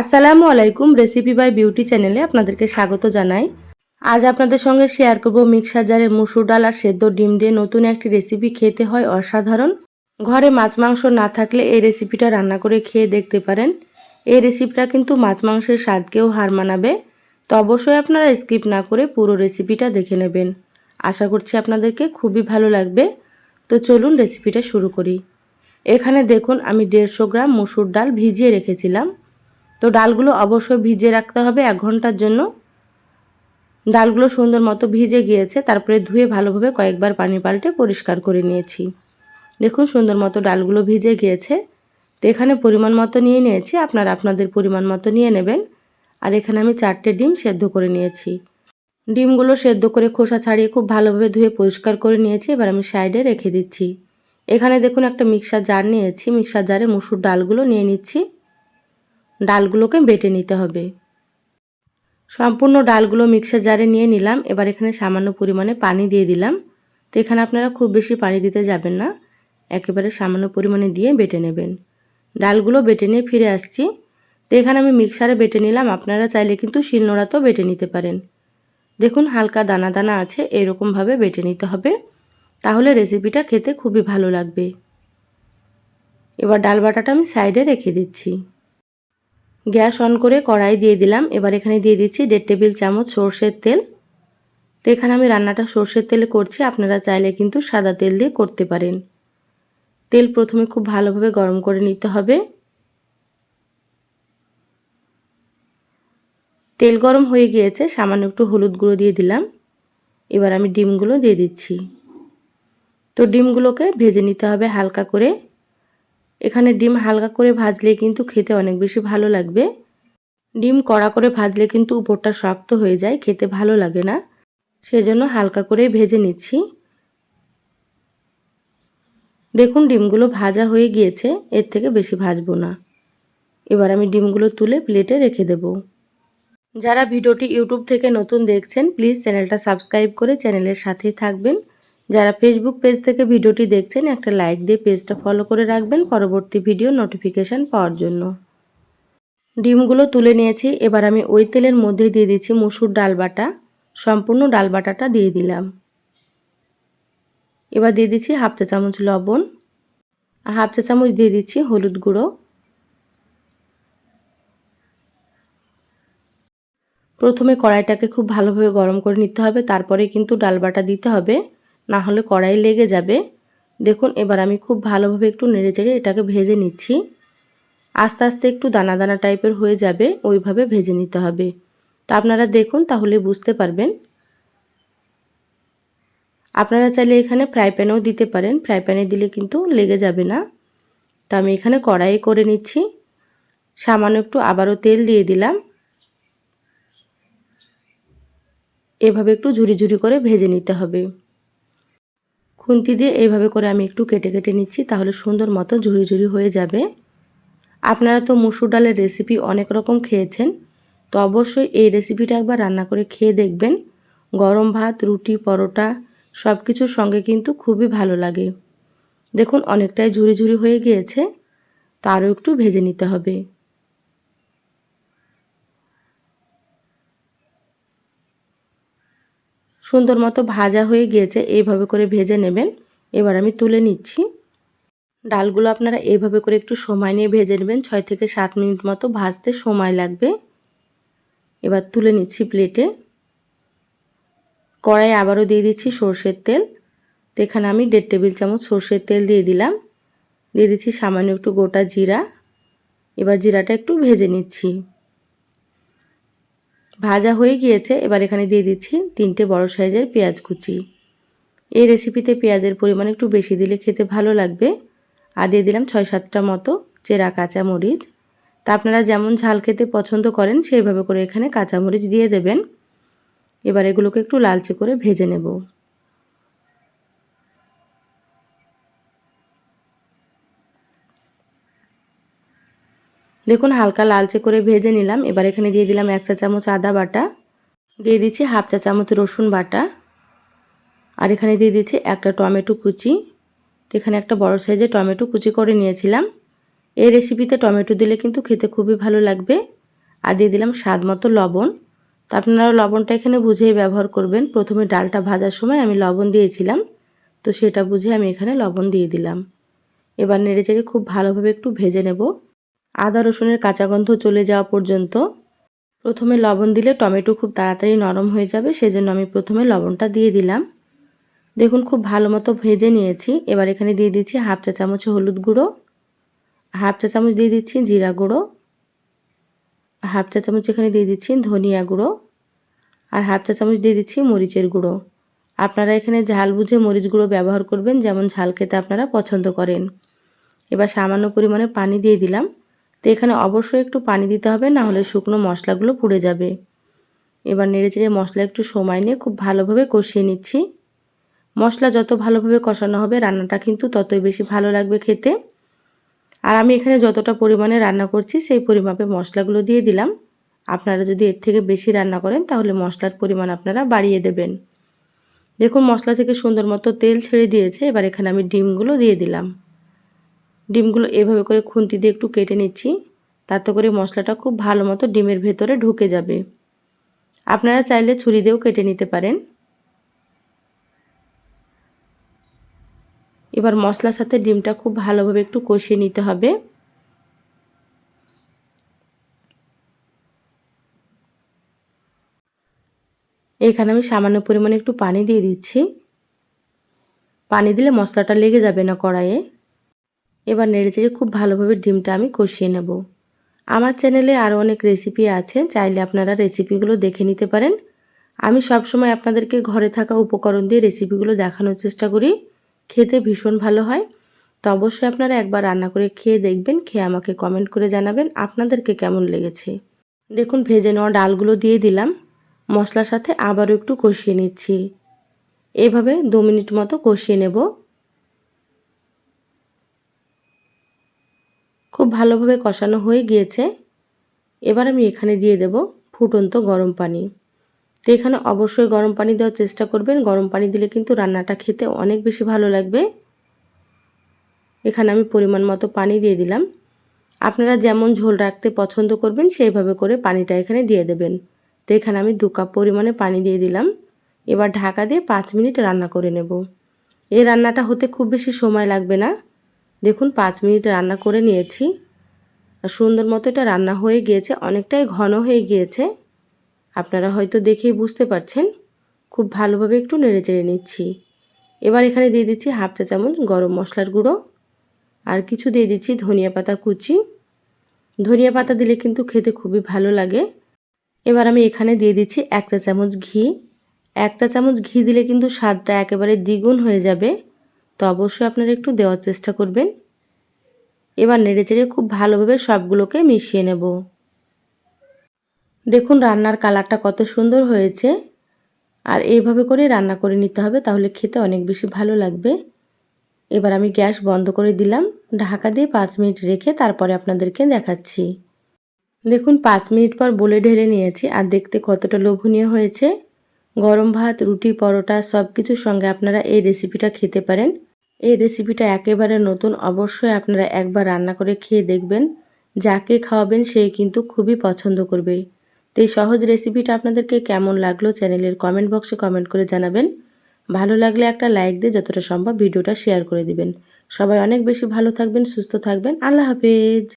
আসসালামু আলাইকুম recipe by beauty চ্যানেলে আপনাদেরকে স্বাগত জানাই। আজ আপনাদের সঙ্গে শেয়ার করব মিক্সার জারে মুসুর ডাল আর সেদ্ধ ডিম দিয়ে নতুন একটি রেসিপি খেতে হয় অসাধারণ। ঘরে মাছ মাংস না থাকলে এই রেসিপিটা রান্না করে খেয়ে দেখতে পারেন। এই রেসিপিটা কিন্তু মাছ মাংসের স্বাদকেও হার মানাবে। তো অবশ্যই আপনারা স্কিপ না করে পুরো রেসিপিটা দেখে নেবেন। আশা করছি আপনাদেরকে খুবই ভালো লাগবে। তো চলুন রেসিপিটা শুরু করি। এখানে দেখুন আমি দেড়শো গ্রাম মুসুর ডাল ভিজিয়ে রেখেছিলাম। তো ডালগুলো অবশ্যই ভিজিয়ে রাখতে হবে এক ঘণ্টার জন্য। ডালগুলো সুন্দর মতো ভিজে গিয়েছে, তারপরে ধুয়ে ভালোভাবে কয়েকবার পানি পাল্টে পরিষ্কার করে নিয়েছি। দেখুন, সুন্দর মতো ডালগুলো ভিজে গিয়েছে। তো এখানে পরিমাণ মতো নিয়ে নিয়েছি, আপনারা আপনাদের পরিমাণ মতো নিয়ে নেবেন। আর এখানে আমি চারটে ডিম সেদ্ধ করে নিয়েছি। ডিমগুলো সেদ্ধ করে খোসা ছাড়িয়ে খুব ভালোভাবে ধুয়ে পরিষ্কার করে নিয়েছি, এবার আমি সাইডে রেখে দিচ্ছি। এখানে দেখুন একটা মিক্সার জার নিয়েছি, মিক্সার জারে মুসুর ডালগুলো নিয়ে নিচ্ছি। ডালগুলোকে বেটে নিতে হবে। সম্পূর্ণ ডালগুলো মিক্সার জারে নিয়ে নিলাম। এবার এখানে সামান্য পরিমাণে পানি দিয়ে দিলাম। তো এখানে আপনারা খুব বেশি পানি দিতে যাবেন না। একেবারে সামান্য পরিমাণে দিয়ে বেটে নেবেন। ডালগুলো বেটে নিয়ে ফিরে আসছি। তো এখানে আমি মিক্সারে বেটে নিলাম। আপনারা চাইলে কিন্তু শিলনোড়াতেও বেটে নিতে পারেন। দেখুন, হালকা দানা দানা আছে। এরকমভাবে বেটে নিতে হবে। তাহলে রেসিপিটা খেতে খুবই ভালো লাগবে। এবার ডাল বাটাটা আমি সাইডে রেখে দিচ্ছি। গ্যাস অন করে কড়াই দিয়ে দিলাম। এবার এখানে দিয়ে দিচ্ছি দেড় টেবিল চামচ সর্ষের তেল। তো এখানে আমি রান্নাটা সর্ষের তেলে করছি। আপনারা চাইলে কিন্তু সাদা তেল দিয়ে করতে পারেন। তেল প্রথমে খুব ভালোভাবে গরম করে নিতে হবে। তেল গরম হয়ে গিয়েছে, সামান্য একটু হলুদ গুঁড়ো দিয়ে দিলাম। এবার আমি ডিমগুলো দিয়ে দিচ্ছি। তো ডিমগুলোকে ভেজে নিতে হবে হালকা করে। এখানে ডিম হালকা করে ভাজলে কিন্তু খেতে অনেক বেশি ভালো লাগবে। ডিম কড়া করে ভাজলে কিন্তু উপরটা শক্ত হয়ে যায়, খেতে ভালো লাগে না। সেজন্য হালকা করে ভেজে নিচ্ছি। দেখুন ডিমগুলো ভাজা হয়ে গিয়েছে, এর থেকে বেশি ভাজবো না। এবার আমি ডিমগুলো তুলে প্লেটে রেখে দেব। যারা ভিডিওটি ইউটিউব থেকে নতুন দেখছেন, প্লিজ চ্যানেলটা সাবস্ক্রাইব করে চ্যানেলের সাথেই থাকবেন। যারা ফেসবুক পেজ থেকে ভিডিওটি দেখছেন, একটা লাইক দিয়ে পেজটা ফলো করে রাখবেন পরবর্তী ভিডিও নোটিফিকেশান পাওয়ার জন্য। ডিমগুলো তুলে নিয়েছি, এবার আমি ওই তেলের মধ্যে দিয়ে দিচ্ছি মুসুর ডাল বাটা, সম্পূর্ণ ডাল বাটাটা দিয়ে দিলাম। এবার দিয়ে দিচ্ছি হাফ চা চামচ লবণ, হাফ চা চামচ দিয়ে দিচ্ছি হলুদ গুঁড়ো। প্রথমে কড়াইটাকে খুব ভালোভাবে গরম করে নিতে হবে, তারপরে কিন্তু ডাল বাটা দিতে হবে। না হলে কড়াই লেগে যাবে। দেখুন, এবার আমি খুব ভালোভাবে একটু নেড়ে চেড়ে এটাকে ভেজে নিচ্ছি। আস্তে আস্তে একটু দানা দানা টাইপের হয়ে যাবে, ওইভাবে ভেজে নিতে হবে। তা আপনারা দেখুন, তাহলে বুঝতে পারবেন। আপনারা চাইলে এখানে ফ্রাই প্যানেও দিতে পারেন। ফ্রাই প্যানে দিলে কিন্তু লেগে যাবে না। তা আমি এখানে কড়াই করে নিচ্ছি। সামান্য একটু আবারও তেল দিয়ে দিলাম। এভাবে একটু ঝুরি ঝুরি করে ভেজে নিতে হবে। খুন্তি দিয়ে এইভাবে করে আমি একটু কেটে কেটে নিচ্ছি, তাহলে সুন্দর মতো ঝুরি ঝুরি হয়ে যাবে। আপনারা তো মুসুর ডালের রেসিপি অনেক রকম খেয়েছেন, তো অবশ্যই এই রেসিপিটা একবার রান্না করে খেয়ে দেখবেন। গরম ভাত, রুটি, পরোটা সব কিছুর সঙ্গে কিন্তু খুবই ভালো লাগে। দেখুন, অনেকটাই ঝুরি ঝুরি হয়ে গিয়েছে তারও একটু ভেজে নিতে হবে। সুন্দর মতো ভাজা হয়ে গিয়েছে, এইভাবে করে ভেজে নেবেন। এবার আমি তুলে নিচ্ছি। ডালগুলো আপনারা এইভাবে করে একটু সময় নিয়ে ভেজে নেবেন, ছয় থেকে সাত মিনিট মতো ভাজতে সময় লাগবে। এবার তুলে নিচ্ছি প্লেটে। কড়াই আবারও দিয়ে দিচ্ছি সর্ষের তেল। তো এখানে আমি দেড় টেবিল চামচ সর্ষের তেল দিয়ে দিলাম। দিয়ে দিচ্ছি সামান্য একটু গোটা জিরা। এবার জিরাটা একটু ভেজে নিচ্ছি। ভাজা হয়ে গিয়েছে, এবার এখানে দিয়ে দিচ্ছি তিনটে বড় সাইজের পেঁয়াজ কুচি। এই রেসিপিতে পেঁয়াজের পরিমাণ একটু বেশি দিলে খেতে ভালো লাগবে। আর দিয়ে দিলাম ছয় সাতটা মতো চেরা কাঁচামরিচ। তা আপনারা যেমন ঝাল খেতে পছন্দ করেন, সেইভাবে করে এখানে কাঁচামরিচ দিয়ে দেবেন। এবার এগুলোকে একটু লালচে করে ভেজে নেব। দেখুন, হালকা লালচে করে ভেজে নিলাম। এবার এখানে দিয়ে দিলাম এক চা চামচ আদা বাটা। দিয়ে দিচ্ছি হাফ চা চামচ রসুন বাটা। আর এখানে দিয়ে দিচ্ছি একটা টমেটো কুচি। এখানে একটা বড় সাইজে টমেটো কুচি করে নিয়েছিলাম। এই রেসিপিতে টমেটো দিলে কিন্তু খেতে খুবই ভালো লাগবে। আর দিয়ে দিলাম স্বাদ মতো লবণ। তো আপনারা লবণটা এখানে বুঝেই ব্যবহার করবেন। প্রথমে ডালটা ভাজার সময় আমি লবণ দিয়েছিলাম। তো সেটা বুঝে আমি এখানে লবণ দিয়ে দিলাম। এবার নেড়ে চেড়ে খুব ভালোভাবে একটু ভেজে নেব। আদা রসুনের কাঁচা গন্ধ চলে যাওয়া পর্যন্ত। প্রথমে লবণ দিলে টমেটো খুব তাড়াতাড়ি নরম হয়ে যাবে, সেজন্য আমি প্রথমে লবণটা দিয়ে দিলাম। দেখুন, খুব ভালো মতো ভেজে নিয়েছি। এবার এখানে দিয়ে দিচ্ছি হাফ চা চামচ হলুদ গুঁড়ো, হাফ চা চামচ দিয়ে দিচ্ছি জিরা গুঁড়ো, হাফ চা চামচ এখানে দিয়ে দিচ্ছি ধনিয়া গুঁড়ো, আর হাফ চা চামচ দিয়ে দিচ্ছি মরিচের গুঁড়ো। আপনারা এখানে ঝাল বুঝে মরিচ গুঁড়ো ব্যবহার করবেন, যেমন ঝাল খেতে আপনারা পছন্দ করেন। এবার সামান্য পরিমাণে পানি দিয়ে দিলাম। তো এখানে অবশ্যই একটু পানি দিতে হবে না হলে শুকনো মশলাগুলো পুড়ে যাবে। এবার নেড়ে চেড়ে মশলা একটু সময় নিয়ে খুব ভালোভাবে কষিয়ে নিচ্ছি। মশলা যত ভালোভাবে কষানো হবে, রান্নাটা কিন্তু ততই বেশি ভালো লাগবে খেতে। আর আমি এখানে যতটা পরিমাণে রান্না করছি, সেই পরিমাপে মশলাগুলো দিয়ে দিলাম। আপনারা যদি এর থেকে বেশি রান্না করেন, তাহলে মশলার পরিমাণ আপনারা বাড়িয়ে দেবেন। দেখুন, মশলা থেকে সুন্দর মতো তেল ছেড়ে দিয়েছে, এবার এখানে আমি ডিমগুলো দিয়ে দিলাম। ডিমগুলো এভাবে করে খুন্তি দিয়ে একটু কেটে নিচ্ছি। তাতে করে মশলাটা খুব ভালো মতো ডিমের ভেতরে ঢুকে যাবে। আপনারা চাইলে ছুরি দিয়েও কেটে নিতে পারেন। এবার মশলার সাথে ডিমটা খুব ভালোভাবে একটু কষিয়ে নিতে হবে। এখানে আমি সামান্য পরিমাণে একটু পানি দিয়ে দিচ্ছি। পানি দিলে মশলাটা লেগে যাবে না কড়াইয়ে। এবার নেড়ে চেড়ে খুব ভালোভাবে ডিমটা আমি কষিয়ে নেব। আমার চ্যানেলে আরও অনেক রেসিপি আছে, চাইলে আপনারা রেসিপিগুলো দেখে নিতে পারেন। আমি সবসময় আপনাদেরকে ঘরে থাকা উপকরণ দিয়ে রেসিপিগুলো দেখানোর চেষ্টা করি। খেতে ভীষণ ভালো হয়। তো অবশ্যই আপনারা একবার রান্না করে খেয়ে দেখবেন, খেয়ে আমাকে কমেন্ট করে জানাবেন আপনাদেরকে কেমন লেগেছে। দেখুন, ভেজে নেওয়া ডালগুলো দিয়ে দিলাম। মশলার সাথে আবারও একটু কষিয়ে নিচ্ছি। এভাবে দু মিনিট মতো কষিয়ে নেব। খুব ভালোভাবে কষানো হয়ে গিয়েছে। এবার আমি এখানে দিয়ে দেব ফুটন্ত গরম পানি। তো এখানে অবশ্যই গরম পানি দেওয়ার চেষ্টা করবেন। গরম পানি দিলে কিন্তু রান্নাটা খেতে অনেক বেশি ভালো লাগবে। এখানে আমি পরিমাণ মতো পানি দিয়ে দিলাম। আপনারা যেমন ঝোল রাখতে পছন্দ করবেন, সেইভাবে করে পানিটা এখানে দিয়ে দেবেন। তো এখানে আমি দু কাপ পরিমাণে পানি দিয়ে দিলাম। এবার ঢাকা দিয়ে পাঁচ মিনিট রান্না করে নেব। এই রান্নাটা হতে খুব বেশি সময় লাগবে না। দেখুন, পাঁচ মিনিট রান্না করে নিয়েছি। আর সুন্দর মতো এটা রান্না হয়ে গিয়েছে, অনেকটাই ঘন হয়ে গিয়েছে। আপনারা হয়তো দেখেই বুঝতে পারছেন, খুব ভালোভাবে একটু নেড়ে চেড়ে নিচ্ছি। এবার এখানে দিয়ে দিচ্ছি হাফ চা চামচ গরম মশলার গুঁড়ো, আর কিছু দিয়ে দিচ্ছি ধনিয়া পাতা কুচি। ধনিয়া পাতা দিলে কিন্তু খেতে খুবই ভালো লাগে। এবার আমি এখানে দিয়ে দিচ্ছি এক চা চামচ ঘি। এক চা চামচ ঘি দিলে কিন্তু স্বাদটা একেবারে দ্বিগুণ হয়ে যাবে। তো অবশ্যই আপনারা একটু দেওয়ার চেষ্টা করবেন। এবার নেড়ে চেড়ে খুব ভালোভাবে সবগুলোকে মিশিয়ে নেব। দেখুন রান্নার কালারটা কত সুন্দর হয়েছে। আর এইভাবে করে রান্না করে নিতে হবে তাহলে খেতে অনেক বেশি ভালো লাগবে। এবার আমি গ্যাস বন্ধ করে দিলাম। ঢাকা দিয়ে পাঁচ মিনিট রেখে তারপরে আপনাদেরকে দেখাচ্ছি। দেখুন পাঁচ মিনিট পর বলে ঢেলে নিয়েছি। আর দেখতে কতটা লোভনীয় হয়েছে। গরম ভাত, রুটি, পরোটা সব কিছুর সঙ্গে আপনারা এই রেসিপিটা খেতে পারেন। এই রেসিপিটা একেবারে নতুন। অবশ্যই আপনারা একবার রান্না করে খেয়ে দেখবেন। যাকে খাওয়াবেন সে কিন্তু খুবই পছন্দ করবে। তো এই সহজ রেসিপিটা আপনাদেরকে কেমন লাগল চ্যানেলের কমেন্ট বক্সে কমেন্ট করে জানাবেন। ভালো লাগলে একটা লাইক দিয়ে যতটা সম্ভব ভিডিওটা শেয়ার করে দিবেন। সবাই অনেক বেশি ভালো থাকবেন, সুস্থ থাকবেন। আল্লাহ হাফেজ!